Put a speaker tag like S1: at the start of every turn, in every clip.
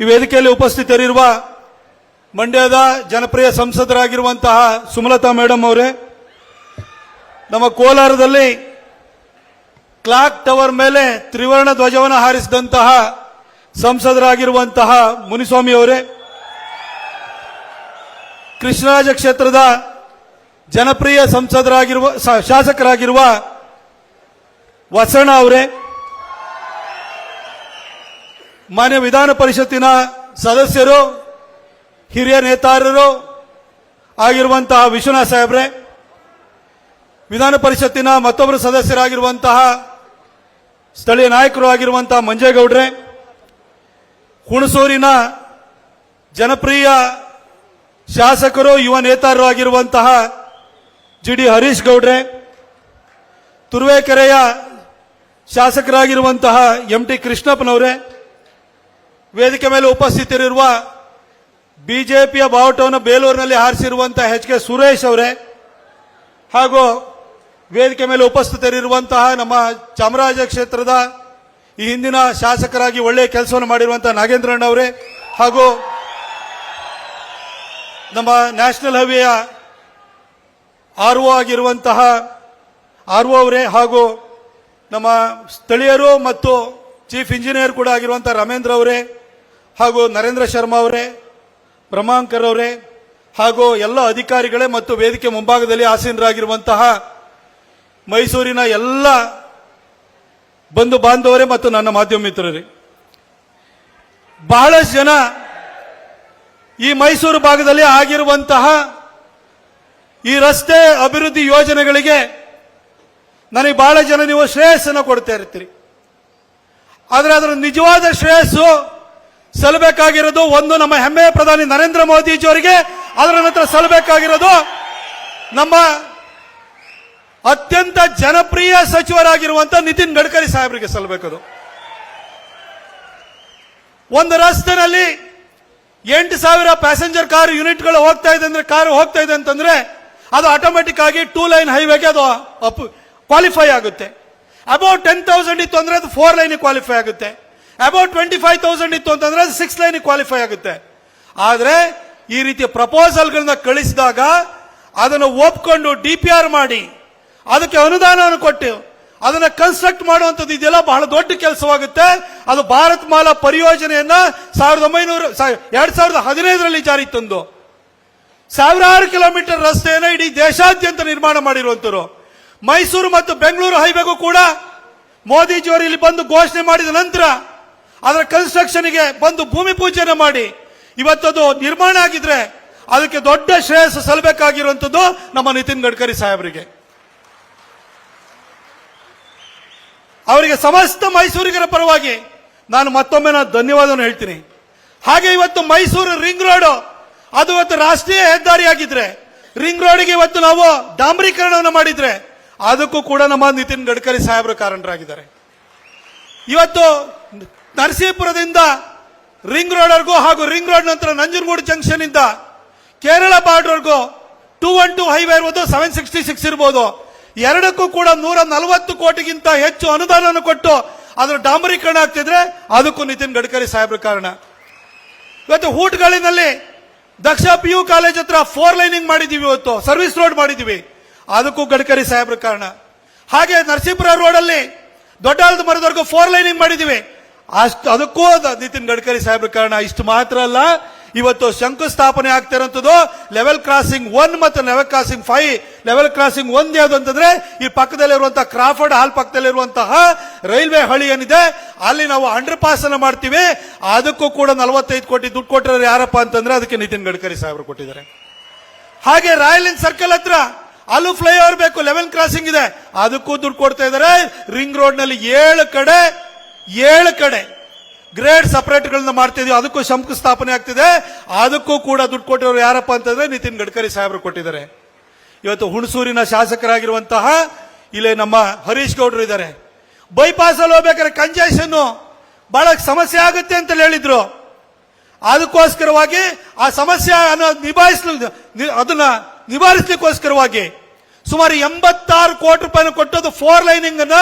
S1: ಈ ವೇದಿಕೆಯಲ್ಲಿ ಉಪಸ್ಥಿತರಿರುವ ಮಂಡ್ಯದ ಜನಪ್ರಿಯ ಸಂಸದರಾಗಿರುವಂತಹ ಸುಮಲತಾ ಮೇಡಮ್ ಅವರೇ, ನಮ್ಮ ಕೋಲಾರದಲ್ಲಿ ಕ್ಲಾಕ್ ಟವರ್ ಮೇಲೆ ತ್ರಿವರ್ಣ ಧ್ವಜವನ್ನು ಹಾರಿಸಿದಂತಹ ಸಂಸದರಾಗಿರುವಂತಹ ಮುನಿಸ್ವಾಮಿ ಅವರೇ, ಕೃಷ್ಣರಾಜ ಕ್ಷೇತ್ರದ ಜನಪ್ರಿಯ ಸಂಸದರಾಗಿರುವ ಶಾಸಕರಾಗಿರುವ ವಸಣ್ಣ ಅವರೇ ಮಾನ್ಯ ವಿಧಾನ ಪರಿಷತ್ತಿನ ಸದಸ್ಯರು, ಹಿರಿಯ ನೇತಾರರು ಆಗಿರುವಂತಹ ವಿಶ್ವನಾಥ್ ಸಾಹೇಬ್ರೆ, ವಿಧಾನ ಪರಿಷತ್ತಿನ ಮತ್ತೊಬ್ಬರು ಸದಸ್ಯರಾಗಿರುವಂತಹ ಸ್ಥಳೀಯ ನಾಯಕರು ಆಗಿರುವಂತಹ ಮಂಜೇಗೌಡ್ರೆ, ಹುಣಸೂರಿನ ಜನಪ್ರಿಯ ಶಾಸಕರು, ಯುವ ನೇತಾರರು ಆಗಿರುವಂತಹ ಜಿ ಡಿ ಹರೀಶ್ ಗೌಡ್ರೆ, ತುರುವೇಕೆರೆಯ ಶಾಸಕರಾಗಿರುವಂತಹ ಎಂ ಟಿ ಕೃಷ್ಣಪ್ಪನವರೇ ವೇದಿಕೆ ಮೇಲೆ ಉಪಸ್ಥಿತರಿರುವ ಬಿಜೆಪಿಯ ಬಾವುಟವನ್ನು ಬೇಲೂರಿನಲ್ಲಿ ಹಾರಿಸಿರುವಂತಹ ಎಚ್ ಕೆ ಸುರೇಶ್ ಅವರೇ ಹಾಗೂ ವೇದಿಕೆ ಮೇಲೆ ಉಪಸ್ಥಿತರಿರುವಂತಹ ನಮ್ಮ ಚಾಮರಾಜ ಕ್ಷೇತ್ರದ ಈ ಹಿಂದಿನ ಶಾಸಕರಾಗಿ ಒಳ್ಳೆಯ ಕೆಲಸವನ್ನು ಮಾಡಿರುವಂತಹ ನಾಗೇಂದ್ರಣ್ಣ ಅವರೇ ಹಾಗೂ ನಮ್ಮ ನ್ಯಾಷನಲ್ ಹೈವೇಯ ಆರ್ ಒ ಆಗಿರುವಂತಹ ಆರ್ ಒ ಅವರೇ ಹಾಗೂ ನಮ್ಮ ಸ್ಥಳೀಯರು ಮತ್ತು ಚೀಫ್ ಇಂಜಿನಿಯರ್ ಕೂಡ ಆಗಿರುವಂತಹ ರಮೇಂದ್ರ ಅವರೇ ಹಾಗೂ ನರೇಂದ್ರ ಶರ್ಮಾ ಅವರೇ, ಬ್ರಹ್ಮಾಂಕರ್ ಅವರೇ ಹಾಗೂ ಎಲ್ಲ ಅಧಿಕಾರಿಗಳೇ ಮತ್ತು ವೇದಿಕೆ ಮುಂಭಾಗದಲ್ಲಿ ಆಸೀನರಾಗಿರುವಂತಹ ಮೈಸೂರಿನ ಎಲ್ಲ ಬಂಧು ಬಾಂಧವರೇ ಮತ್ತು ನನ್ನ ಮಾಧ್ಯಮ ಮಿತ್ರರೇ. ಬಹಳಷ್ಟು ಜನ ಈ ಮೈಸೂರು ಭಾಗದಲ್ಲಿ ಆಗಿರುವಂತಹ ಈ ರಸ್ತೆ ಅಭಿವೃದ್ಧಿ ಯೋಜನೆಗಳಿಗೆ ನನಗೆ ಬಹಳ ಜನ ನೀವು ಶ್ರೇಯಸ್ಸನ್ನು ಕೊಡ್ತಾ ಇರ್ತೀರಿ. ಆದರೆ ಅದರ ನಿಜವಾದ ಶ್ರೇಯಸ್ಸು ಸಲ್ಲಬೇಕಾಗಿರೋದು ಒಂದು ನಮ್ಮ ಹೆಮ್ಮೆಯ ಪ್ರಧಾನಿ ನರೇಂದ್ರ ಮೋದಿಜಿಯವರಿಗೆ, ಅದರ ನಂತರ ಸಲ್ಲಬೇಕಾಗಿರೋದು ನಮ್ಮ ಅತ್ಯಂತ ಜನಪ್ರಿಯ ಸಚಿವರಾಗಿರುವಂತ ನಿತಿನ್ ಗಡ್ಕರಿ ಸಾಹೇಬರಿಗೆ ಸಲ್ಲಬೇಕದು ಒಂದು ರಸ್ತೆನಲ್ಲಿ ಎಂಟು ಸಾವಿರ ಪ್ಯಾಸೆಂಜರ್ ಕಾರ್ ಯೂನಿಟ್ಗಳು ಹೋಗ್ತಾ ಇದೆ ಅಂದ್ರೆ ಕಾರು ಹೋಗ್ತಾ ಇದೆ ಅಂತಂದ್ರೆ ಅದು ಆಟೋಮೆಟಿಕ್ ಆಗಿ ಟೂ ಲೈನ್ ಹೈವೇಗೆ ಅದು ಕ್ವಾಲಿಫೈ ಆಗುತ್ತೆ. ಅಬೌಟ್ ಟೆನ್ ತೌಸಂಡ್ ಇತ್ತು ಅಂದ್ರೆ ಅದು ಫೋರ್ ಲೈನ್ ಕ್ವಾಲಿಫೈ ಆಗುತ್ತೆ. ಅಬೌಟ್ ಟ್ವೆಂಟಿ ಫೈವ್ ತೌಸಂಡ್ ಇತ್ತು ಅಂತಂದ್ರೆ ಅದು ಸಿಕ್ಸ್ ಲೈನ್ ಕ್ವಾಲಿಫೈ ಆಗುತ್ತೆ. ಆದರೆ ಈ ರೀತಿಯ ಪ್ರಪೋಸಲ್ಗಳನ್ನ ಕಳಿಸಿದಾಗ ಅದನ್ನು ಒಪ್ಕೊಂಡು ಡಿ ಪಿ ಆರ್ ಮಾಡಿ, ಅದಕ್ಕೆ ಅನುದಾನವನ್ನು ಕೊಟ್ಟು, ಅದನ್ನ ಕನ್ಸ್ಟ್ರಕ್ಟ್ ಮಾಡುವಂಥದ್ದು ಇದೆಲ್ಲ ಬಹಳ ದೊಡ್ಡ ಕೆಲಸವಾಗುತ್ತೆ. ಅದು ಭಾರತ್ ಮಾಲಾ ಪರಿಯೋಜನೆಯನ್ನ ಸಾವಿರದ ಒಂಬೈನೂರ ಎರಡ್ ಸಾವಿರದ ಹದಿನೈದರಲ್ಲಿ ಜಾರಿ ತಂದು. ಸಾವಿರಾರು ಕಿಲೋಮೀಟರ್ ರಸ್ತೆಯನ್ನು ಇಡೀ ದೇಶಾದ್ಯಂತ ನಿರ್ಮಾಣ ಮಾಡಿರುವಂತರು ಮೈಸೂರು ಮತ್ತು ಬೆಂಗಳೂರು ಹೈವೇಗೂ ಕೂಡ ಮೋದಿಜಿಯವರು ಇಲ್ಲಿ ಬಂದು ಘೋಷಣೆ ಮಾಡಿದ ನಂತರ ಅದರ ಕನ್ಸ್ಟ್ರಕ್ಷನ್ಗೆ ಬಂದು ಭೂಮಿ ಪೂಜೆನ ಮಾಡಿ. ಇವತ್ತದು ನಿರ್ಮಾಣ ಆಗಿದ್ರೆ ಅದಕ್ಕೆ ದೊಡ್ಡ ಶ್ರೇಯಸ್ಸು ಸಲ್ಲಬೇಕಾಗಿರುವಂಥದ್ದು ನಮ್ಮ ನಿತಿನ್ ಗಡ್ಕರಿ ಸಾಹೇಬರಿಗೆ. ಅವರಿಗೆ ಸಮಸ್ತ ಮೈಸೂರಿಗರ ಪರವಾಗಿ ನಾನು ಮತ್ತೊಮ್ಮೆ ನಾನು ಧನ್ಯವಾದವನ್ನು ಹೇಳ್ತೀನಿ. ಹಾಗೆ ಇವತ್ತು ಮೈಸೂರು ರಿಂಗ್ ರೋಡ್, ಅದು ಇವತ್ತು ರಾಷ್ಟ್ರೀಯ ಹೆದ್ದಾರಿ ಆಗಿದ್ರೆ ರಿಂಗ್ ರೋಡ್ಗೆ ಇವತ್ತು ನಾವು ಡಾಂಬರೀಕರಣವನ್ನು ಮಾಡಿದ್ರೆ, ಅದಕ್ಕೂ ಕೂಡ ನಮ್ಮ ನಿತಿನ್ ಗಡ್ಕರಿ ಸಾಹೇಬರು ಕಾರಣರಾಗಿದ್ದಾರೆ. ಇವತ್ತು ನರಸೀಪುರದಿಂದ ರಿಂಗ್ ರೋಡ್ವರೆಗೂ ಹಾಗೂ ರಿಂಗ್ ರೋಡ್ ನಂತರ ನಂಜನಗೂಡು ಜಂಕ್ಷನ್ ಇಂದ ಕೇರಳ ಬಾರ್ಡರ್ವರೆಗೂ ಟೂ ಒನ್ ಟೂ ಹೈವೇ ಇರ್ಬೋದು ಸೆವೆನ್ ಸಿಕ್ಸ್ಟಿ ಸಿಕ್ಸ್ ಇರ್ಬೋದು. ಎರಡಕ್ಕೂ ಕೂಡ ನೂರ ನಲವತ್ತು ಕೋಟಿಗಿಂತ ಹೆಚ್ಚು ಅನುದಾನವನ್ನು ಕೊಟ್ಟು ಅದರ ಡಾಂಬರೀಕರಣ ಆಗ್ತಿದ್ರೆ ಅದಕ್ಕೂ ನಿತಿನ್ ಗಡ್ಕರಿ ಸಾಹೇಬ್ರ ಕಾರಣ. ಇವತ್ತು ಹೂಟ್ಗಳಿನಲ್ಲಿ ದಕ್ಷ ಪಿ ಯು ಕಾಲೇಜ್ ಹತ್ರ ಫೋರ್ ಲೈನಿಂಗ್ ಮಾಡಿದೀವಿ ಇವತ್ತು, ಸರ್ವಿಸ್ ರೋಡ್ ಮಾಡಿದೀವಿ. ಅದಕ್ಕೂ ಗಡ್ಕರಿ ಸಾಹೇಬ್ರ ಕಾರಣ. ಹಾಗೆ ನರಸೀಪುರ ರೋಡ್ ಅಲ್ಲಿ ದೊಡ್ಡ ಮರದವರೆಗೂ ಫೋರ್ ಲೈನಿಂಗ್ ಮಾಡಿದೀವಿ. ಅಷ್ಟು ಅದಕ್ಕೂ ಅದ ನಿತಿನ್ ಗಡ್ಕರಿ ಸಾಹೇಬ್ರ ಕಾರಣ. ಇಷ್ಟು ಮಾತ್ರ ಅಲ್ಲ, ಇವತ್ತು ಶಂಕುಸ್ಥಾಪನೆ ಆಗ್ತಿರೋಂಥದ್ದು ಲೆವೆಲ್ ಕ್ರಾಸಿಂಗ್ ಒನ್ ಮತ್ತು level crossing five level crossing ಒಂದ್ ಯಾವುದು ಅಂತಂದ್ರೆ, ಈ ಪಕ್ಕದಲ್ಲಿರುವಂತಹ ಕ್ರಾಫರ್ಡ್ ಹಾಲ್ ಪಕ್ಕದಲ್ಲಿರುವಂತಹ ರೈಲ್ವೆ ಹಳಿ ಏನಿದೆ, ಅಲ್ಲಿ ನಾವು ಅಂಡರ್ ಪಾಸ್ ಅನ್ನ ಮಾಡ್ತೀವಿ. ಅದಕ್ಕೂ ಕೂಡ ನಲವತ್ತೈದು ಕೋಟಿ ದುಡ್ಡು ಕೊಟ್ಟಿರೋರು ಯಾರಪ್ಪ ಅಂತಂದ್ರೆ ಅದಕ್ಕೆ ನಿತಿನ್ ಗಡ್ಕರಿ ಸಾಹೇಬರು ಕೊಟ್ಟಿದ್ದಾರೆ. ಹಾಗೆ ರಾಯಲ್ ಸರ್ಕಲ್ ಹತ್ರ ಅಲ್ಲೂ ಫ್ಲೈಓವರ್ ಬೇಕು ಲೆವೆಲ್ ಕ್ರಾಸಿಂಗ್ ಇದೆ. ಅದಕ್ಕೂ ದುಡ್ಡು ಕೊಡ್ತಾ ಇದ್ದಾರೆ. ರಿಂಗ್ ರೋಡ್ನಲ್ಲಿ ಏಳು ಕಡೆ ಏಳು ಕಡೆ ಗ್ರೇಡ್ ಸಪರೇಟ್ ಗಳನ್ನ ಅದಕ್ಕೂ ಅದಕ್ಕೂ ಶಂಕುಸ್ಥಾಪನೆ ಆಗ್ತಿದೆ. ಅದಕ್ಕೂ ಕೂಡ ದುಡ್ಡು ಕೊಟ್ಟಿರೋರು ಯಾರಪ್ಪ ಅಂತಂದ್ರೆ ನಿತಿನ್ ಗಡ್ಕರಿ ಸಾಹೇಬರು ಕೊಟ್ಟಿದ್ದಾರೆ. ಇವತ್ತು ಹುಣಸೂರಿನ ಶಾಸಕರಾಗಿರುವಂತಹ ಇಲ್ಲಿ ನಮ್ಮ ಹರೀಶ್ ಗೌಡ್ರು ಇದ್ದಾರೆ. ಬೈಪಾಸ್ ಅಲ್ಲಿ ಹೋಗ್ಬೇಕಾದ್ರೆ ಕಂಜೆಷನ್ ಬಹಳ ಸಮಸ್ಯೆ ಆಗುತ್ತೆ ಅಂತ ಹೇಳಿದ್ರು. ಅದಕ್ಕೋಸ್ಕರವಾಗಿ ಆ ಸಮಸ್ಯೆ ನಿಭಾಯಿಸಲು ಅದನ್ನ ನಿವಾರಿಸಲಿಕ್ಕೋಸ್ಕರವಾಗಿ ಸುಮಾರು ಎಂಬತ್ತಾರು ಕೋಟಿ ರೂಪಾಯಿ ಕೊಟ್ಟದ್ದು ಫೋರ್ ಲೈನಿಂಗ್ ಅನ್ನ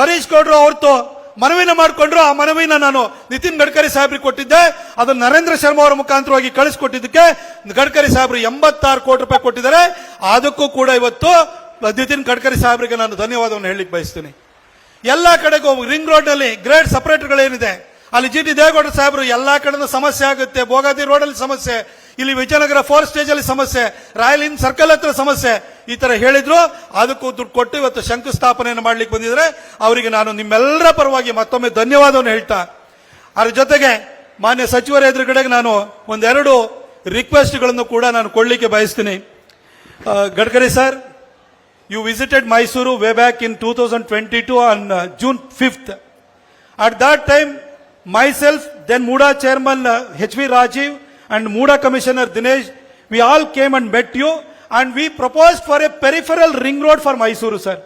S1: ಹರೀಶ್ ಗೌಡ್ರು ಅವ್ರದ್ದು. ಮನವಿನ ಮಾಡಿಕೊಂಡ್ರು, ಆ ಮನವಿನ ನಾನು ನಿತಿನ್ ಗಡ್ಕರಿ ಸಾಹೇಬ್ರಿಗೆ ಕೊಟ್ಟಿದ್ದೆ. ಅದನ್ನು ನರೇಂದ್ರ ಶರ್ಮಾ ಅವರ ಮುಖಾಂತರವಾಗಿ ಕಳಿಸ್ಕೊಟ್ಟಿದ್ದಕ್ಕೆ ಗಡ್ಕರಿ ಸಾಹೇಬ್ರು ಎಂಬತ್ತಾರು ಕೋಟಿ ರೂಪಾಯಿ ಕೊಟ್ಟಿದ್ದಾರೆ. ಅದಕ್ಕೂ ಕೂಡ ಇವತ್ತು ನಿತಿನ್ ಗಡ್ಕರಿ ಸಾಹೇಬ್ರಿಗೆ ನಾನು ಧನ್ಯವಾದವನ್ನು ಹೇಳಲಿಕ್ಕೆ ಬಯಸ್ತೀನಿ. ಎಲ್ಲ ಕಡೆಗೂ ರಿಂಗ್ ರೋಡ್ನಲ್ಲಿ ಗ್ರೇಡ್ ಸಪರೇಟರ್ಗಳೇನಿದೆ, ಅಲ್ಲಿ ಜಿ ಟಿ ದೇವೇಗೌಡ ಸಾಹೇಬರು ಎಲ್ಲಾ ಕಡೆನೂ ಸಮಸ್ಯೆ ಆಗುತ್ತೆ, ಭೋಗಾದಿ ರೋಡ್ ಅಲ್ಲಿ ಸಮಸ್ಯೆ. ಇಲ್ಲಿ ವಿಜಯನಗರ ಫೋರ್ ಸ್ಟೇಜ್ ಅಲ್ಲಿ ಸಮಸ್ಯೆ ರಾಯಲ್ ಇನ್ ಸರ್ಕಲ್ ಹತ್ರ ಸಮಸ್ಯೆ ಈ ತರ ಹೇಳಿದ್ರು ಅದಕ್ಕೂ ದುಡ್ಡು ಕೊಟ್ಟು ಇವತ್ತು ಶಂಕುಸ್ಥಾಪನೆಯನ್ನು ಮಾಡ್ಲಿಕ್ಕೆ ಬಂದಿದ್ರೆ ಅವರಿಗೆ ನಾನು ನಿಮ್ಮೆಲ್ಲರ ಪರವಾಗಿ ಮತ್ತೊಮ್ಮೆ ಧನ್ಯವಾದವನ್ನು ಹೇಳ್ತಾ ಅದ್ರ ಜೊತೆಗೆ ಮಾನ್ಯ ಸಚಿವರ ಎದುರುಗಡೆಗೆ ನಾನು ಒಂದೆರಡು ರಿಕ್ವೆಸ್ಟ್ಗಳನ್ನು ಕೂಡ ನಾನು ಕೊಡ್ಲಿಕ್ಕೆ ಬಯಸ್ತೀನಿ Gadkari sir you visited Mysuru way back in two thousand twenty 2022 on uh, June 5th. At that time, myself, then Muda chairman uh, H.V. Rajiv and Muda commissioner Dinesh, we all came and met you and we proposed for a peripheral ring road for Mysuru, sir.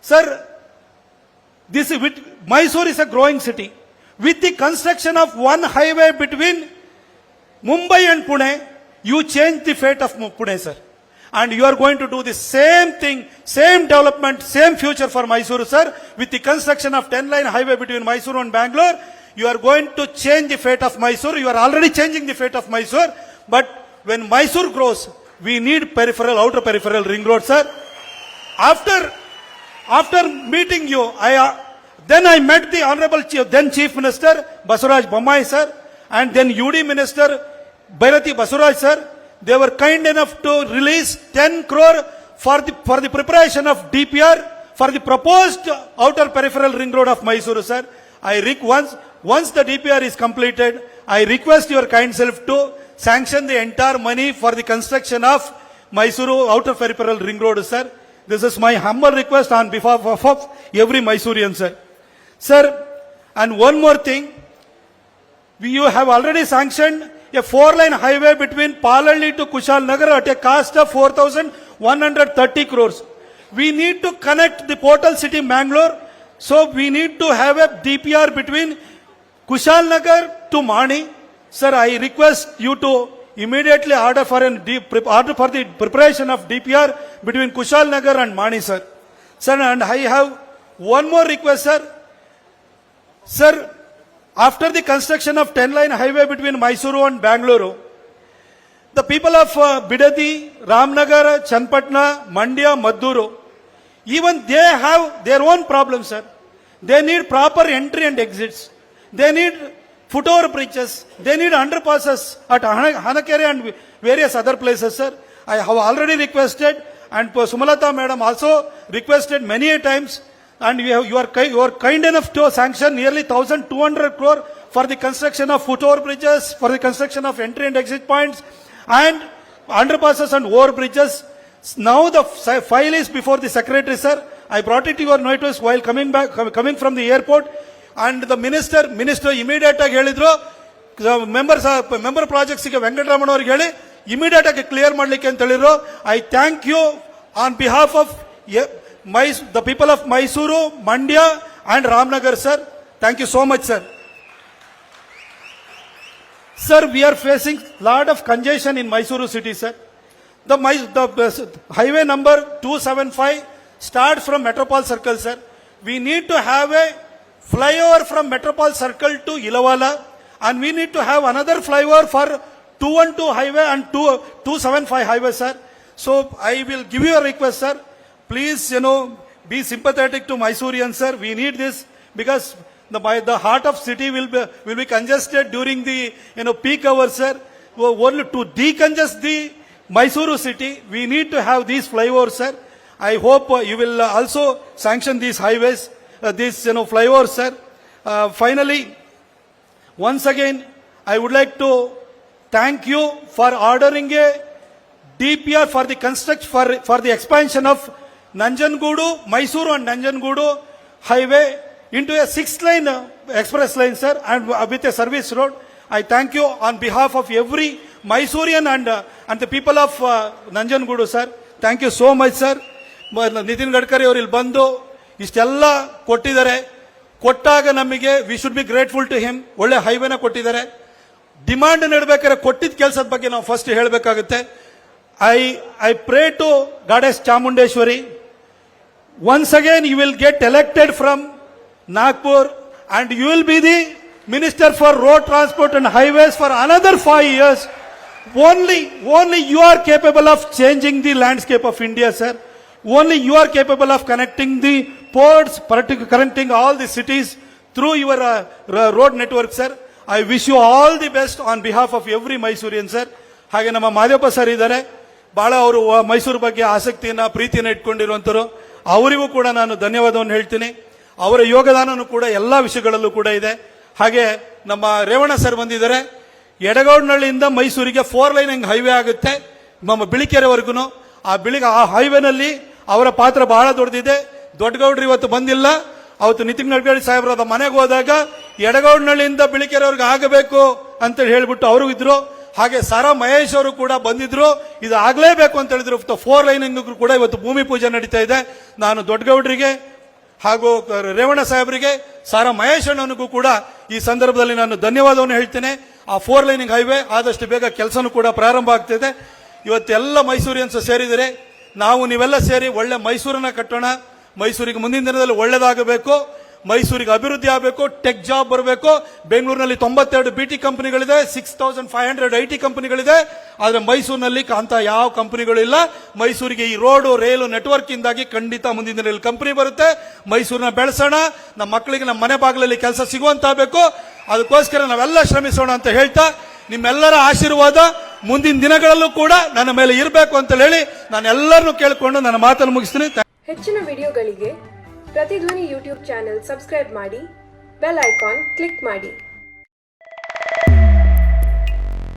S1: Sir, this with, Mysore is a growing city. With the construction of one highway between Mumbai and Pune, you change the fate of Pune, sir. And you are going to do the same thing, same development, same future for Mysuru, sir. With the construction of 10 line highway between Mysuru and Bangalore, you are going to change the fate of Mysore. You are already changing the fate of Mysore. But when Mysore grows, we need peripheral, outer peripheral ring road, sir. After, after meeting you, I, uh, then I met the Honorable Chief, then Chief Minister Basuraj Bommai, sir, and then UD Minister Bhairati Basuraj, sir. They were kind enough to release 10 crore for the, for the preparation of DPR for the proposed outer peripheral ring road of Mysore, sir. I rec- once, the DPR is completed, I request your kind self to sanction the entire money for the construction of Mysuru outer peripheral ring road, sir. This is my humble request on behalf of, every Mysorean, sir. Sir, and one more thing, we, you have already sanctioned a four-line highway between Palalli to Kushal Nagar at a cost of 4,130 crores. We need to connect the portal city Mangalore, so we need to have a DPR between Kushal Nagar to Mani. Sir, I request you to immediately order for an order for the preparation of DPR between Kushal Nagar and Mani, sir. Sir, and I have one more request, sir. Sir, after the construction of 10 line highway between Mysuru and Bangalore, the people of uh, Bidadi, Ramnagar, Chanpatna, Mandya, Madduru, even they have their own problems, sir. They need proper entry and exits. They need footover bridges. They need underpasses at Hana- Hanakere and various other places, sir. I have already requested, and Sumalata madam also requested many a times, and you, have, you, are, you are kind enough to sanction nearly 1,200 crore for the construction of footover bridges, for the construction of entry and exit points, and underpasses and over bridges. Now the file is before the secretary, sir. I brought it to your notice while coming back, coming from the airport, and the minister, minister immediate ಆಗಿ ಹೇಳಿದ್ರು members member ಪ್ರಾಜೆಕ್ಟ್ಸ್ಗೆ Venkataramana ಅವ್ರಿಗೆ ಹೇಳಿ immediate ಆಗಿ clear ಮಾಡ್ಲಿಕ್ಕೆ ಅಂತ ಹೇಳಿದ್ರು I thank you on behalf of my the people of Mysuru Mandya and Ramanagar sir thank you so much sir Sir, we are facing lot of congestion in Mysuru city, sir. The, My- the uh, highway number 275 starts from Metropole Circle, sir. We need to have a flyover from Metropole Circle to Ilavala, and we need to have another flyover for 212 highway and 2, 275 highway, sir. So I will give you a request, sir. Please, you know, be sympathetic to Mysoreans, sir. We need this because the, by the heart of city will be, will be congested during the, you know, peak hours, sir. To decongest the Mysuru city, we need to have these flyovers, sir. I hope you will also sanction these highways, uh, these, you know, flyover, sir. Uh, finally, once again, I would like to thank you for ordering a DPR for the construct for, for the expansion of Nanjangudu, Mysuru and Nanjangudu highway into a six lane uh, express lane, sir, and uh, with a service road. I thank you on behalf of every Mysorean and, uh, and the people of uh, Nanjangudu, sir. Thank you so much, sir. nitin Gadkari ಅವರು ಇಲ್ಲಿ ಬಂದು ಇಷ್ಟೆಲ್ಲ ಕೊಟ್ಟಿದ್ದಾರೆ. ಕೊಟ್ಟಾಗ ನಮಗೆ we should be grateful to him ಒಳ್ಳೆ ಹೈವೇನ ಕೊಟ್ಟಿದ್ದಾರೆ. ಡಿಮಾಂಡ್ ನೀಡಬೇಕಾದ್ರೆ ಕೊಟ್ಟಿದ್ದ ಕೆಲಸದ ಬಗ್ಗೆ ನಾವು first ಹೇಳಬೇಕಾಗುತ್ತೆ. I I pray to goddess Chamundeshwari. Once again you will get elected from Nagpur and you will be the minister for road transport and highways for another five years only only you are capable of changing the landscape of India sir. Only you are capable of connecting the ports, partic- connecting all the cities through your uh, ro- road network, sir. I wish you all the best on behalf of every Mysorean, sir. ಹಾಗೆ ನಮ್ಮ Madevappa sir ಇದ್ದಾರೆ. ಬಹಳ ಅವರು ಮೈಸೂರು ಬಗ್ಗೆ ಆಸಕ್ತಿಯನ್ನ ಪ್ರೀತಿಯನ್ನು ಇಟ್ಕೊಂಡಿರುವಂತರು. ಅವರಿಗೂ ಕೂಡ ನಾನು ಧನ್ಯವಾದವನ್ನು ಹೇಳ್ತೀನಿ. ಅವರ ಯೋಗದಾನನೂ ಕೂಡ ಎಲ್ಲ ವಿಷಯಗಳಲ್ಲೂ ಕೂಡ ಇದೆ. ಹಾಗೆ ನಮ್ಮ ರೇವಣ್ಣ ಸರ್ ಬಂದಿದ್ದಾರೆ. ಎಡಗೌಡ್ನಳ್ಳಿಯಿಂದ ಮೈಸೂರಿಗೆ ಫೋರ್ ಲೈನ್ ಹೆಂಗ್ ಹೈವೇ ಆಗುತ್ತೆ. ನಮ್ಮ ಬಿಳಿಕೆರೆವರೆಗೂ ಆ ಬಿಳಿ ಆ ಹೈವೇನಲ್ಲಿ ಅವರ ಪಾತ್ರ ಬಹಳ ದೊಡ್ಡದಿದೆ. ದೊಡ್ಡಗೌಡ್ರು ಇವತ್ತು ಬಂದಿಲ್ಲ. ಅವತ್ತು ನಿತಿನ್ ಗಡ್ಕರಿ ಸಾಹೇಬ್ರದ ಮನೆಗೆ ಹೋದಾಗ ಎಡಗೌಡನಹಳ್ಳಿಯಿಂದ ಬಿಳಿಕೆರೆವರೆಗೆ ಆಗಬೇಕು ಅಂತ ಹೇಳ್ಬಿಟ್ಟು ಅವರು ಇದ್ರು. ಹಾಗೆ ಸಾರಾ ಮಹೇಶ್ ಅವರು ಕೂಡ ಬಂದಿದ್ರು. ಇದು ಆಗಲೇಬೇಕು ಅಂತ ಹೇಳಿದ್ರು. ಫೋರ್ ಲೈನಿಂಗ್ ಕೂಡ ಇವತ್ತು ಭೂಮಿ ಪೂಜೆ ನಡೀತಾ ಇದೆ. ನಾನು ದೊಡ್ಡಗೌಡರಿಗೆ ಹಾಗೂ ರೇವಣ್ಣ ಸಾಹೇಬರಿಗೆ, ಸಾರಾ ಮಹೇಶ್ ಅಣ್ಣನಿಗೂ ಕೂಡ ಈ ಸಂದರ್ಭದಲ್ಲಿ ನಾನು ಧನ್ಯವಾದವನ್ನು ಹೇಳ್ತೇನೆ. ಆ ಫೋರ್ ಲೈನಿಂಗ್ ಹೈವೇ ಆದಷ್ಟು ಬೇಗ ಕೆಲಸನೂ ಕೂಡ ಪ್ರಾರಂಭ ಆಗ್ತಿದೆ. ಇವತ್ತೆಲ್ಲ ಮೈಸೂರಿಯನ್ಸ್ ಸೇರಿದರೆ ನಾವು ನೀವೆಲ್ಲ ಸೇರಿ ಒಳ್ಳೆ ಮೈಸೂರನ್ನ ಕಟ್ಟೋಣ. ಮೈಸೂರಿಗೆ ಮುಂದಿನ ದಿನದಲ್ಲಿ ಒಳ್ಳೇದಾಗಬೇಕು. ಮೈಸೂರಿಗೆ ಅಭಿವೃದ್ಧಿ ಆಗಬೇಕು. ಟೆಕ್ ಜಾಬ್ ಬರಬೇಕು. ಬೆಂಗಳೂರಿನಲ್ಲಿ ತೊಂಬತ್ತೆರಡು B T ಕಂಪನಿಗಳಿದೆ. Six thousand five hundred I T ಕಂಪನಿಗಳಿದೆ. ಆದರೆ ಮೈಸೂರಿನಲ್ಲಿ ಅಂತ ಯಾವ ಕಂಪನಿಗಳಿಲ್ಲ ಮೈಸೂರಿಗೆ ಈ ರೋಡು, ರೈಲು ನೆಟ್ವರ್ಕ್ ಇಂದಾಗಿ ಖಂಡಿತ ಮುಂದಿನ ದಿನದಲ್ಲಿ ಕಂಪನಿ ಬರುತ್ತೆ. ಮೈಸೂರನ್ನ ಬೆಳೆಸೋಣ. ನಮ್ಮ ಮಕ್ಕಳಿಗೆ ನಮ್ಮ ಮನೆ ಬಾಗಿಲಲ್ಲಿ ಕೆಲಸ ಸಿಗುವಂತಾಗಬೇಕು. ಅದಕ್ಕೋಸ್ಕರ ನಾವೆಲ್ಲ ಶ್ರಮಿಸೋಣ ಅಂತ ಹೇಳ್ತಾ ನಿಮ್ಮೆಲ್ಲರ ಆಶೀರ್ವಾದ. ಮುಂದಿನ ದಿನಗಳಲ್ಲೂ ಕೂಡ ನನ್ನ ಮೇಲೆ ಇರಬೇಕು ಅಂತ ಹೇಳಿ ನಾನು ಎಲ್ಲರನ್ನು ಕೇಳಿಕೊಂಡು ನನ್ನ ಮಾತನ್ನು ಮುಗಿಸ್ತೀನಿ.
S2: ಹೆಚ್ಚಿನ ವಿಡಿಯೋಗಳಿಗೆ ಪ್ರತಿಧ್ವನಿ ಯೂಟ್ಯೂಬ್ ಚಾನೆಲ್ ಸಬ್ಸ್ಕ್ರೈಬ್ ಮಾಡಿ, ಬೆಲ್ ಐಕಾನ್ ಕ್ಲಿಕ್ ಮಾಡಿ.